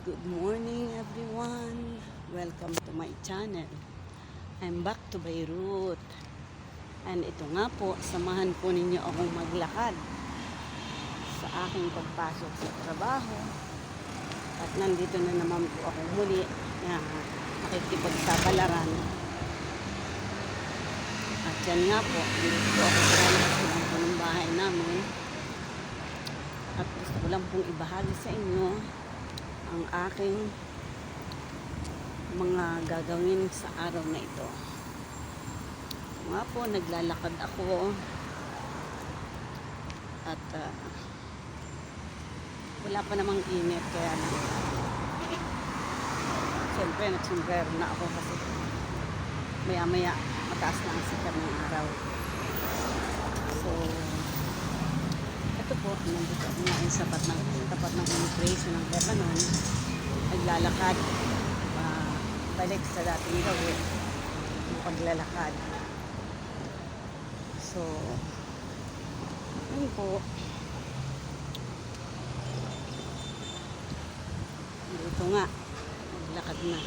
Good morning everyone. Welcome to my channel. I'm back to Beirut. And ito nga po, samahan po ninyo akong maglakad sa aking pagpasok sa trabaho. At nandito na naman po ako muli na makikipagsapalaran. At yan nga po, dito po ako sa ng bahay namin. At gusto ko lang pong ibahagi sa inyo ang aking mga gagawin sa araw na ito. Nga po, naglalakad ako at ah, wala pa namang init kaya lang siyempre na ako kasi maya maya mataas na ang sikat ng araw. So, ito po, nandito ako ngayon sa tapat ng, tapat ng immigration ng Lebanon. Naglalakad. Uh, balik sa dating gawin. Yung paglalakad. So, yun po. Dito nga. Naglakad na.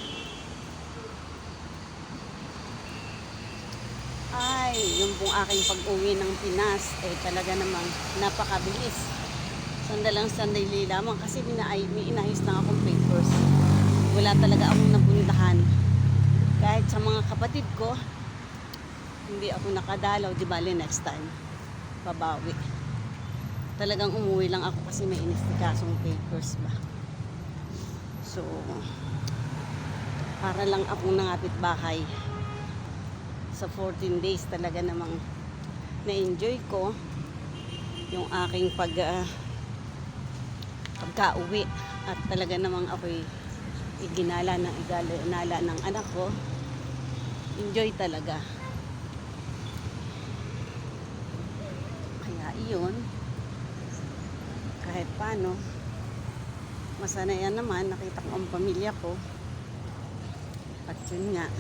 Ay, yung pong aking pag-uwi ng Pinas, eh talaga namang napakabilis. Sandalang sandali lamang kasi minaay, may inayos lang akong papers. Wala talaga akong napuntahan. Kahit sa mga kapatid ko, hindi ako nakadalaw, di bali next time. Babawi. Talagang umuwi lang ako kasi may inistikasong papers ba. So, para lang akong nangapit bahay sa 14 days talaga namang na-enjoy ko yung aking pag uh, pagka-uwi at talaga namang ako'y iginala ng iginala ng anak ko enjoy talaga kaya iyon kahit paano masanayan naman nakita ko ang pamilya ko at yun nga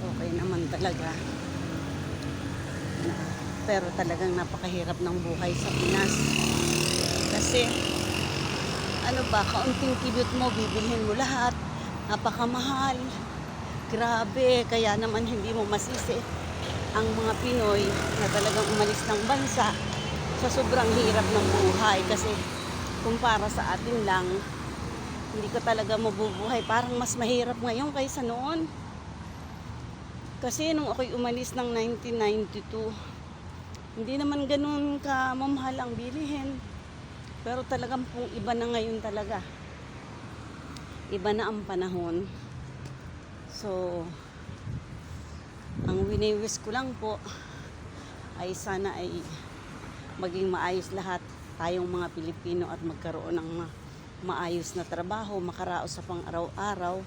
okay naman talaga. Pero talagang napakahirap ng buhay sa Pinas. Kasi, ano ba, kaunting kibot mo, bibilhin mo lahat. Napakamahal. Grabe, kaya naman hindi mo masisi ang mga Pinoy na talagang umalis ng bansa sa sobrang hirap ng buhay. Kasi, kumpara sa atin lang, hindi ka talaga mabubuhay. Parang mas mahirap ngayon kaysa noon. Kasi nung ako'y umalis ng 1992, hindi naman ganun ka mamahal ang bilihin. Pero talagang pong iba na ngayon talaga. Iba na ang panahon. So, ang winiwis ko lang po ay sana ay maging maayos lahat tayong mga Pilipino at magkaroon ng ma- maayos na trabaho, makaraos sa pang araw-araw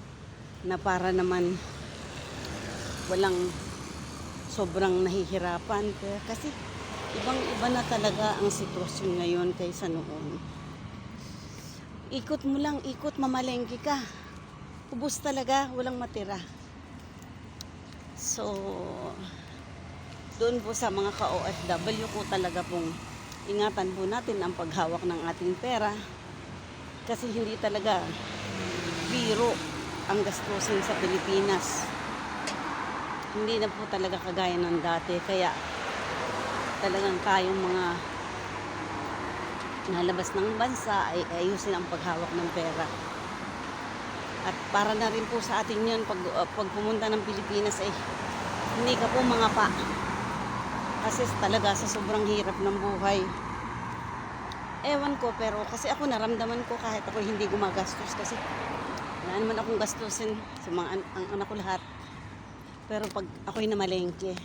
na para naman walang sobrang nahihirapan kasi ibang iba na talaga ang sitwasyon ngayon kaysa noon. Ikot mo lang ikot mamalengke ka. Ubos talaga walang matira. So doon po sa mga ka-OFW ko talaga pong ingatan po natin ang paghawak ng ating pera. Kasi hindi talaga biro ang gastusin sa Pilipinas. Hindi na po talaga kagaya ng dati. Kaya talagang tayong mga nalabas ng bansa ay ayusin ang paghawak ng pera. At para na rin po sa atin yun, pag, uh, pag pumunta ng Pilipinas ay hindi ka po mga pa. Kasi talaga sa sobrang hirap ng buhay. Ewan ko, pero kasi ako naramdaman ko kahit ako hindi gumagastos kasi wala naman akong gastusin sa mga an- ang anak ko lahat. Pero pag ako'y namalengke,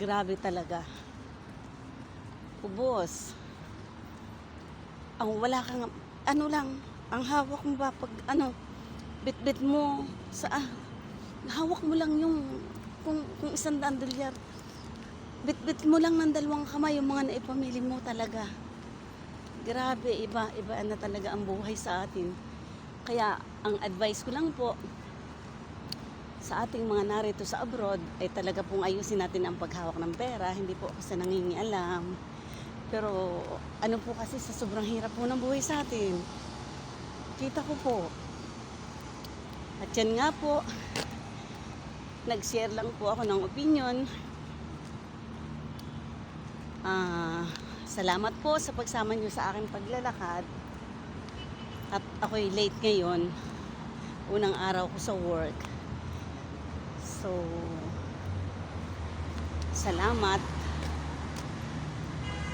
grabe talaga. Ubos. Ang wala kang, ano lang, ang hawak mo ba pag, ano, bit-bit mo sa, ah, hawak mo lang yung, kung, kung isang daan bit-bit mo lang ng dalawang kamay yung mga naipamili mo talaga. Grabe, iba, iba na talaga ang buhay sa atin. Kaya, ang advice ko lang po, sa ating mga narito sa abroad ay talaga pong ayusin natin ang paghawak ng pera. Hindi po ako sa nangingialam. Pero ano po kasi sa sobrang hirap po ng buhay sa atin. nakikita ko po. At yan nga po, nag-share lang po ako ng opinion. Ah, salamat po sa pagsama niyo sa aking paglalakad. At ako'y late ngayon. Unang araw ko sa work. So, salamat.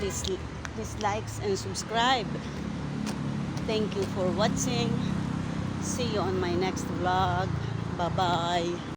Please, please likes and subscribe. Thank you for watching. See you on my next vlog. Bye-bye.